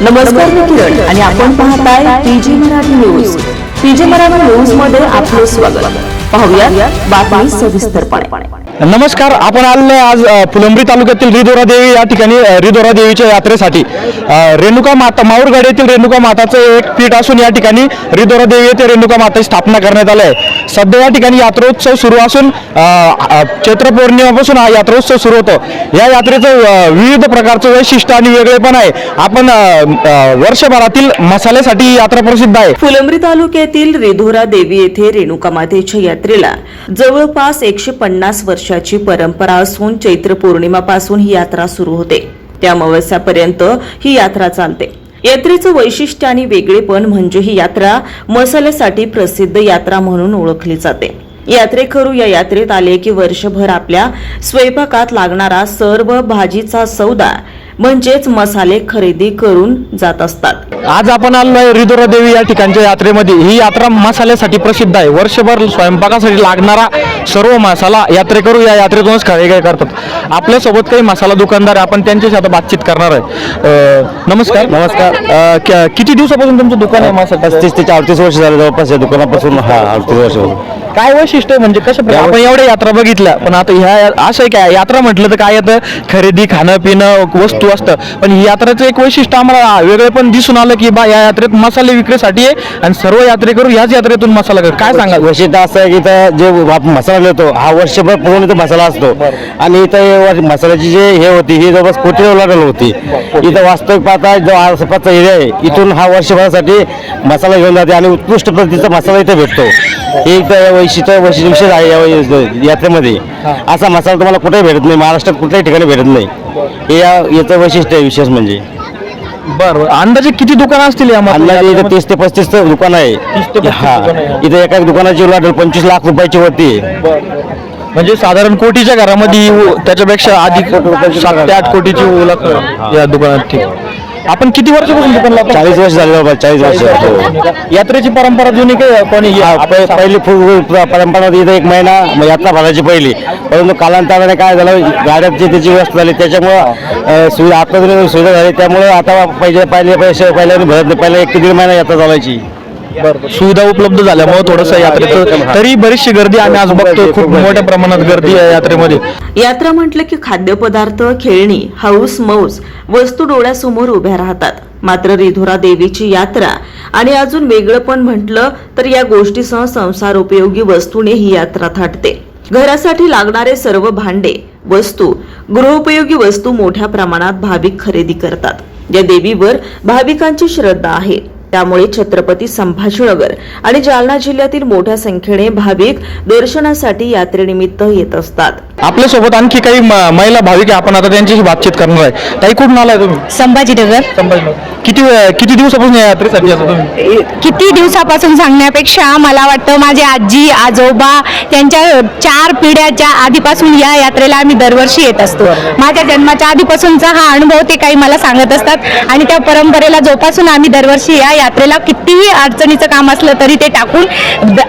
नमस्कार मी किरण आणि आपण पाहताय PG Marathi news. PG Marathi न्यूजमध्ये आपले स्वागत. पाहूया बातमी सविस्तरपणे. नमस्कार आपण आलो आज अ, फुलंब्री तालुक्यातील रिदोरा देवी या ठिकाणी रिदोरा रिधोरा देवीच्या यात्रेसाठी. रेणुका माता माऊरगड येथील रेणुका माताचं एक पीठ असून या ठिकाणी रिदोरा देवी येथे रेणुका माताची स्थापना करण्यात आली आहे. सध्या या ठिकाणी यात्रोत्सव सुरू असून चैत्र पौर्णिमेपासून हा यात्रोत्सव सुरू होतो. या यात्रेचं विविध प्रकारचं वैशिष्ट्य आणि वेगळेपण आहे. आपण वर्षभरातील मसाल्यासाठी यात्रा प्रसिद्ध आहे. फुलंब्री तालुक्यातील रिधोरा देवी येथे रेणुका मातेच्या यात्रेला जवळपास एकशे पन्नास वर्षाची परंपरा असून चैत्र पौर्णिमापासून ही यात्रा सुरू होते. त्या अमावस्यापर्यंत ही यात्रा चालते. यात्रेचं वैशिष्ट्य आणि वेगळेपण म्हणजे ही यात्रा मसाल्यासाठी प्रसिद्ध यात्रा म्हणून ओळखली जाते. यात्रेकरू या यात्रेत आले की वर्षभर आपल्या स्वयंपाकात लागणारा सर्व भाजीचा सौदा म्हणजेच मसाले खरेदी करून जात असतात. आज आपण आलो आहे देवी या ठिकाणच्या यात्रेमध्ये. ही यात्रा मसाल्यासाठी प्रसिद्ध आहे. वर्षभर स्वयंपाकासाठी लागणारा सर्व मसाला यात्रेकरू या यात्रेतूनच खरेदी करतात. आपल्यासोबत काही मसाला दुकानदार आहे, आपण त्यांच्याशी आता बातचीत करणार आहे. अ, नमस्कार. नमस्कार. किती दिवसापासून तुमचं दुकान आहे मसाला पस्तीस ते अडतीस वर्ष झाले. जवळपास या दुकानापासून हा अडतीस वर्ष काय वैशिष्ट्य आहे? म्हणजे कसं प्रकारे? आपण एवढ्या यात्रा बघितल्या. पण आता ह्या असं आहे काय यात्रा म्हटलं तर काय येतं? खरेदी खाणं पिणं वस्तू असतं. पण ही यात्रेचं एक वैशिष्ट्य आम्हाला वेगळे पण दिसून आलं की बा या यात्रेत मसाले विक्रीसाठी आहे आणि सर्व यात्रेकरू ह्याच यात्रेतून मसाला कर काय सांगाल? वैशिष्ट्य असं आहे की इथं जे मसाला मिळतो हा वर्षभर पूर्ण इथं मसाला असतो. आणि इथं मसाल्याची जे हे होती ही जवळपास कोटी लागलेली होती. इथं वास्तविक पाहता जो आसपासचा एरिया आहे इथून हा वर्षभरासाठी मसाला घेऊन जाते आणि उत्कृष्ट पद्धतीचा मसाला इथे भेटतो. हे इथं वैशिष्ट्य वैशिष्ट्य विशेष आहे या यात्रेमध्ये. असा मसाला तुम्हाला कुठेही भेटत नाही. महाराष्ट्रात कुठल्याही ठिकाणी भेटत नाही. हे या याचं वैशिष्ट्य आहे विशेष म्हणजे. बरं अंदाजे किती दुकानं असतील अंदाजे इथं तीस ते पस्तीस दुकान आहे. 30 ते 35 हा. दुकानं आहे. इथे एका दुकानाची वाटेल पंचवीस लाख रुपयाची वरती. म्हणजे साधारण कोटीच्या घरामध्ये त्याच्यापेक्षा अधिक सात ते आठ कोटीची या दुकानात ठीक आपण किती वर्षापासून दुकान लावतो? चाळीस वर्ष झाले बाबा चाळीस वर्ष. हो. यात्रेची परंपरा जुनी काय कोणी हा, प- पहिली फुल परंपरा होती इथं एक महिना मग यात्रा भरायची पहिली. परंतु कालांतराने काय झालं गाड्याची त्याची व्यवस्था झाली त्याच्यामुळं अं, सुविधा आता सुविधा झाली. त्यामुळे आता पहिले पहिले पैसे पहिल्याने भरत नाही. पहिला एक ते दीड महिना यात्रा चालायची. सुविधा उपलब्ध झाल्यामुळे थोडस यात्रेचं तरी बरीचशी गर्दी आम्ही आज बघतोय. खूप मोठ्या प्रमाणात गर्दी आहे यात्रेमध्ये. यात्रा म्हटलं की खाद्यपदार्थ खेळणी हाऊस मौज वस्तू डोळ्यासमोर उभ्या राहतात. मात्र रिधोरा देवीची यात्रा आणि अजून वेगळं पण म्हटलं तर या गोष्टीसह संसार उपयोगी वस्तूने ही यात्रा थाटते. घरासाठी लागणारे सर्व भांडे वस्तू गृहोपयोगी वस्तू मोठ्या प्रमाणात भाविक खरेदी करतात. या देवीवर भाविकांची श्रद्धा आहे. त्यामुळे छत्रपती संभाजीनगर आणि जालना जिल्ह्यातील मोठ्या संख्येने भाविक दर्शनासाठी यात्रेनिमित्त येत असतात. आपल्यासोबत आणखी काही महिला भाविक आपण आता त्यांच्याशी बातचीत करणार आहे. ताई कुठून आलाय तुम्ही. संभाजीनगर. संभाजीनगर. किती किती दिवसापासून या यात्रेसाठी तुम्ही? किती दिवसापासून सांगण्यापेक्षा मला वाटतं माझे आजी आजोबा त्यांच्या चार पिढ्याच्या आधीपासून या यात्रेला आम्ही दरवर्षी येत असतो. माझ्या जन्माच्या आधीपासूनचा हा अनुभव ते काही मला सांगत असतात. आणि त्या परंपरेला जोपासून आम्ही दरवर्षी या यात्रेला कितीही अडचणीचं काम असलं तरी ते टाकून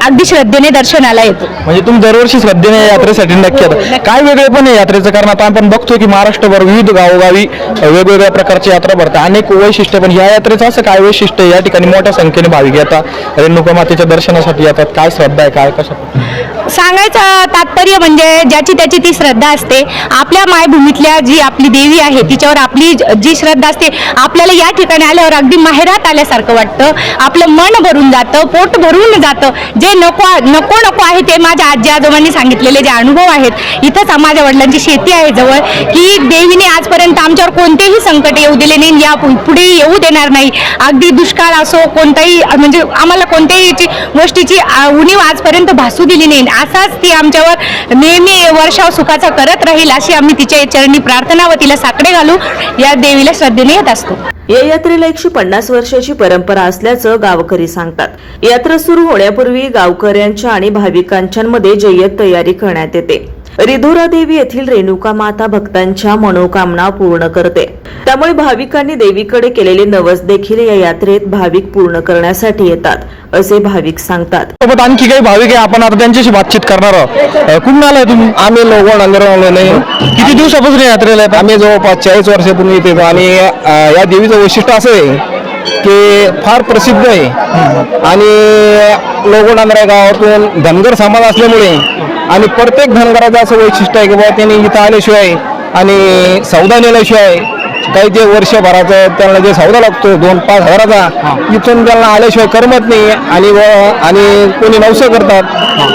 अगदी श्रद्धेने दर्शनाला येतो. म्हणजे तुम्ही दरवर्षी श्रद्धेने यात्रेसाठी नक्की येता. काय वेगळे पण आहे यात्रेचं? कारण आता आपण बघतोय की महाराष्ट्रभर विविध गावोगावी वेगवेगळ्या प्रकारची यात्रा भरतात. अनेक वैशिष्ट्य पण या यात्रेचं असं काय वैशिष्ट्य? या ठिकाणी मोठ्या संख्येने भाविक येतात. रेणुका मातेच्या दर्शनासाठी येतात. काय श्रद्धा आहे? काय कसं सांगायचं तात्पर्य म्हणजे ज्याची त्याची ती श्रद्धा असते. आपल्या मायभूमीतल्या जी आपली देवी आहे तिच्यावर आपली जी श्रद्धा असते आपल्याला या ठिकाणी आल्यावर अगदी माहेरात आल्यासारखं वाटतं. आपलं मन भरून जातं पोट भरून जातं. जे नको नको नको आहे ते माझ्या आजी आजोबांनी सांगितलेले जे अनुभव आहेत इथंच माझ्या वडिलांची शेती आहे जवळ की देवीने आजपर्यंत आमच्यावर कोणतेही संकट येऊ दिले नाही या पुढे येऊ देणार नाही. अगदी दुष्काळ असो कोणताही म्हणजे आम्हाला कोणत्याही गोष्टीची उणीव आजपर्यंत भासू दिली नाही. असाच ती आमच्यावर नेहमी वर्षाव सुखाचा करत राहील अशी आम्ही तिच्या चरणी प्रार्थना व तिला साकडे घालू या देवीला श्रद्धेने येत असतो. या यात्रेला एकशे पन्नास वर्षाची परंपरा असल्याचं गावकरी सांगतात. यात्रा सुरू होण्यापूर्वी गावकऱ्यांच्या आणि भाविकांच्या मध्ये जय्यत तयारी करण्यात येते. रिधोरा देवी येथील रेणुका माता भक्तांच्या मनोकामना पूर्ण करते. त्यामुळे भाविकांनी देवीकडे केलेले नवस देखील या यात्रेत भाविक पूर्ण करण्यासाठी येतात असे भाविक सांगतात. सोबत आणखी काही भाविक आहे आपण आता त्यांच्याशी बातचीत करणार आहोत. कुठून आलाय तुम्ही? आम्ही लोक आलो नाही किती दिवसापासून यात्रेला आम्ही जवळपास चाळीस वर्षातून येत आणि या देवीचं वैशिष्ट्य असं आहे की फार प्रसिद्ध आहे. आणि लोगोडांद्रा गावातून धनगर समाज असल्यामुळे आणि प्रत्येक धनगराचं असं वैशिष्ट्य आहे की बाबा त्यांनी इथं आल्याशिवाय आणि सौदा नेल्याशिवाय काही जे वर्षभराचं त्यांना जे सौदा लागतो दोन पाच हजाराचा इथून त्यांना आल्याशिवाय करमत नाही. आणि व- आणि कोणी नवसं करतात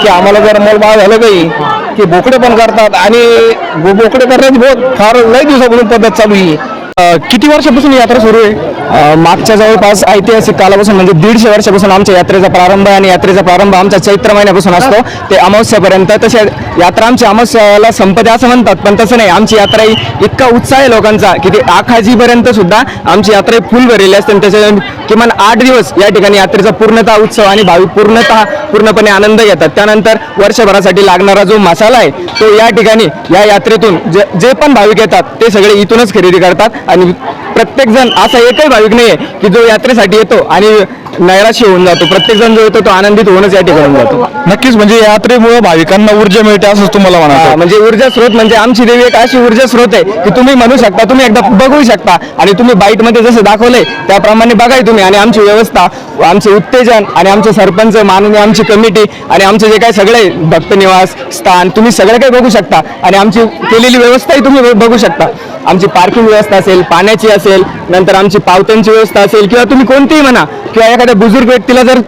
की आम्हाला जर मोलबाळ झालं काही की बोकडे पण करतात. आणि बोकडे करण्याची बहुत फार लई दिवसापासून पद्धत चालू आहे. अ, किती वर्षापासून ही यात्रा सुरू आहे? मागच्या जवळपास ऐतिहासिक कालापासून म्हणजे दीडशे वर्षापासून आमच्या यात्रेचा प्रारंभ आहे आणि यात्रेचा प्रारंभ आमच्या चैत्र महिन्यापासून असतो. ते अमावस्यापर्यंत तसे यात्रा आमची अमावस्याला संपते असं म्हणतात पण तसं नाही. आमची यात्रा ही इतका उत्साह आहे लोकांचा की ते आखाजीपर्यंत सुद्धा आमची यात्रा ही फुल भरलेली असते आणि त्याच्या किमान आठ दिवस या ठिकाणी यात्रेचा पूर्णतः उत्सव आणि भाविक पूर्णतः पूर्णपणे आनंद घेतात. त्यानंतर वर्षभरासाठी लागणारा जो मसाला आहे तो या ठिकाणी या यात्रेतून जे जे पण भाविक येतात ते सगळे इथूनच खरेदी करतात आणि प्रत्येक जण असा एकही भाविक नाहीये की जो यात्रेसाठी येतो आणि नैराश्य होऊन जातो. प्रत्येक जण जो येतो तो आनंदित होऊनच या ठिकाणी जातो. नक्कीच म्हणजे यात्रेमुळे भाविकांना ऊर्जा मिळते असंच तुम्हाला म्हणायचं. म्हणजे ऊर्जा स्रोत म्हणजे आमची देवी एक अशी ऊर्जा स्रोत आहे की तुम्ही म्हणू शकता तुम्ही एकदा बघू शकता आणि तुम्ही बाईटमध्ये जसं दाखवलंय त्याप्रमाणे बघाय तुम्ही आणि आमची व्यवस्था आमचे उत्तेजन आणि आमचे सरपंच माननीय आमची कमिटी आणि आमचे जे काही सगळे भक्त निवास स्थान तुम्ही सगळं काही बघू शकता आणि आमची केलेली व्यवस्थाही तुम्ही बघू शकता. आमची पार्किंग व्यवस्था असेल पाण्याची असेल नंतर आमची पावत्यांची व्यवस्था असेल किंवा तुम्ही कोणतीही म्हणा किंवा एखाद्या बुजुर्ग व्यक्तीला जर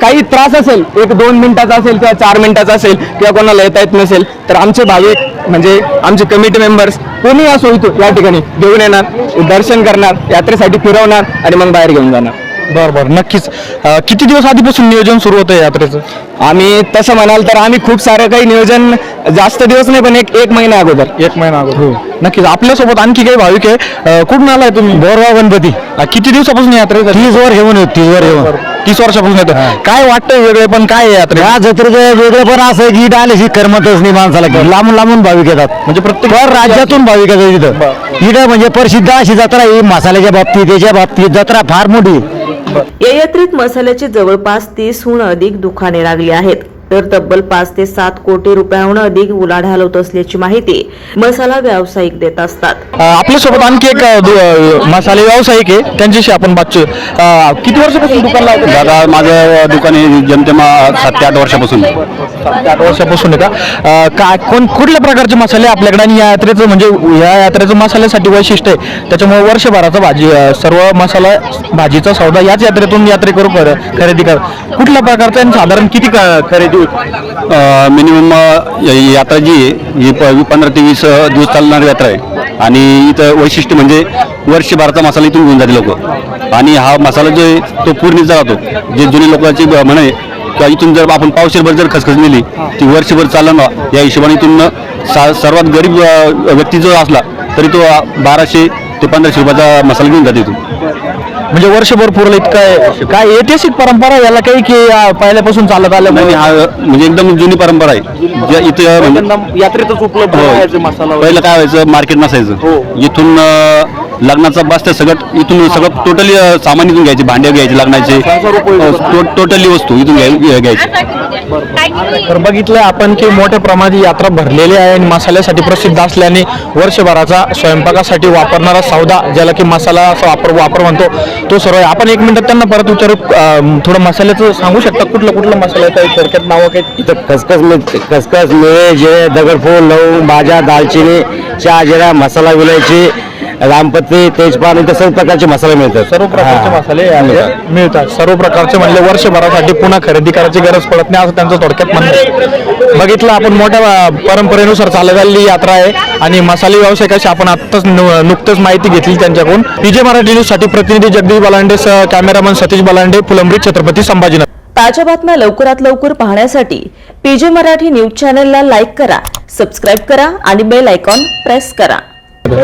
काही त्रास असेल एक दोन मिनिटाचा असेल किंवा चार मिनिटाचा असेल किंवा कोणाला येता येत नसेल तर आमचे भाविक म्हणजे आमचे कमिटी मेंबर्स कोणी असो इथं या ठिकाणी घेऊन येणार दर्शन करणार यात्रेसाठी फिरवणार आणि मग बाहेर घेऊन जाणार. बरं बरं. नक्कीच. अ, किती दिवस आधीपासून नियोजन सुरू होतं यात्रेचं? आम्ही तसं म्हणाल तर आम्ही खूप सारं काही नियोजन जास्त दिवस नाही पण एक एक महिना अगोदर. एक महिना अगोदर. हो. नक्कीच. आपल्यासोबत आणखी काही भाविक आहे. अ, कुठून आलाय तुम्ही? बोरवा गणपती. किती दिवसापासून या यात्रेत तीस वर घेऊन येतो तीस वर घेऊन तीस वर्षापासून येतो काय वाटतंय वेगळे पण काय आहे यात्रे या जत्रेचं वेगळं पण असं की आल्याशी करमतच नाही माणसाला की लांबून लांबून भाविक येतात. म्हणजे प्रत्येक राज्यातून भाविक येतात इथं. इथं म्हणजे प्रसिद्ध अशी जत्रा ही मसाल्याच्या बाबतीत त्याच्या बाबतीत जत्रा फार मोठी या यात्रेत मसाल्याची जवळपास तीसहून अधिक दुकाने लागली आहेत. तर तब्बल पाच ते सात कोटी रुपयाहून अधिक उलाढाल होत असल्याची माहिती मसाला व्यावसायिक देत असतात. आपल्यासोबत आणखी एक दु- मसाले व्यावसायिक आहे. त्यांच्याशी आपण बातचीत अ, किती वर्षापासून दुकान लावतो दादा माझं दुकान हे जमतेमा सात ते आठ वर्षापासून. सात ते आठ वर्षापासून आहे का? अ, कोण कुठल्या प्रकारचे मसाले आपल्याकडे आणि या यात्रेचं म्हणजे या यात्रेचं मसाल्यासाठी वैशिष्ट्य आहे? त्याच्यामुळे वर्षभराचा भाजी अ, सर्व मसाला भाजीचा सौदा याच यात्रेतून यात्रेकरू कर- खरेदी कर कुठल्या प्रकारचं आणि साधारण किती क- खरेदी? मिनिमम यात्रा जी आहे ही पंधरा ते वीस दिवस चालणारी यात्रा आहे. आणि इथं वैशिष्ट्य म्हणजे वर्षभराचा मसाला इथून घेऊन जाते लोक. आणि हा मसाला जो आहे तो पूर्णीचा राहतो जे जुने लोकांची म्हण आहे किंवा इथून जर आपण पावशेरभर जर खसखस नेली ती वर्षभर चाललं ना या हिशोबाने इथून सा सर्वात गरीब व्यक्ती जो असला तरी तो बाराशे ते पंधराशे रुपयाचा मसाला घेऊन जाते इथून. म्हणजे वर्षभर पुरलं इतकं आहे. काय ऐतिहासिक परंपरा याला काही की पहिल्यापासून चालत आलं नाही हा म्हणजे एकदम जुनी परंपरा आहे. ज्या इथं म्हणजे यात्रेतच उपलब्ध हो. मसाला पहिलं काय व्हायचं मार्केट नसायचं. इथून अं, लग्नाचा बसतं सगळं इथून सगळं टोटली सामान इथून घ्यायचे भांडे घ्यायचे लग्नाचे. टोटली वस्तू इथून घ्याय- घ्यायची. तर बघितलं आपण की मोठ्या प्रमाणात यात्रा भरलेली आहे आणि मसाल्यासाठी प्रसिद्ध असल्याने वर्षभराचा स्वयंपाकासाठी वापरणारा सौदा ज्याला की मसाला असा वापर वापर म्हणतो तो सर्व आहे. आपण एक मिनिटात त्यांना परत विचारू अं, थोडं मसाल्याचं सांगू शकता? कुठलं कुठलं मसाला आहे? थोडक्यात नावं काही? इथं खसखस खसखस मिळे जिरे दगडफूल लवंग भाज्या दालचिनी चहा जिरा मसाला विलायची रामपत्ती तेजपान इथं सर्व प्रकारचे मसाले मिळतात. सर्व प्रकारचे हा. मसाले यामध्ये मिळतात. सर्व प्रकारचे म्हणजे वर्षभरासाठी पुन्हा खरेदी करायची गरज पडत नाही असं त्यांचं थोडक्यात म्हणणं आहे. बघितलं आपण मोठ्या अं, परंपरेनुसार चालत आलेली यात्रा आहे आणि मसाले व्यावसायिकाशी आपण आत्ताच नु- नुकतंच माहिती घेतली त्यांच्याकडून. पीजे मराठी न्यूजसाठी प्रतिनिधी जगदीश बलांडे सह कॅमेरामन सतीश बलांडे फुलंब्री छत्रपती संभाजीनगर. ताज्या बातम्या लवकरात लवकर पाहण्यासाठी पीजे मराठी न्यूज चॅनलला लाईक करा सबस्क्राईब करा आणि बेल आयकॉन प्रेस करा.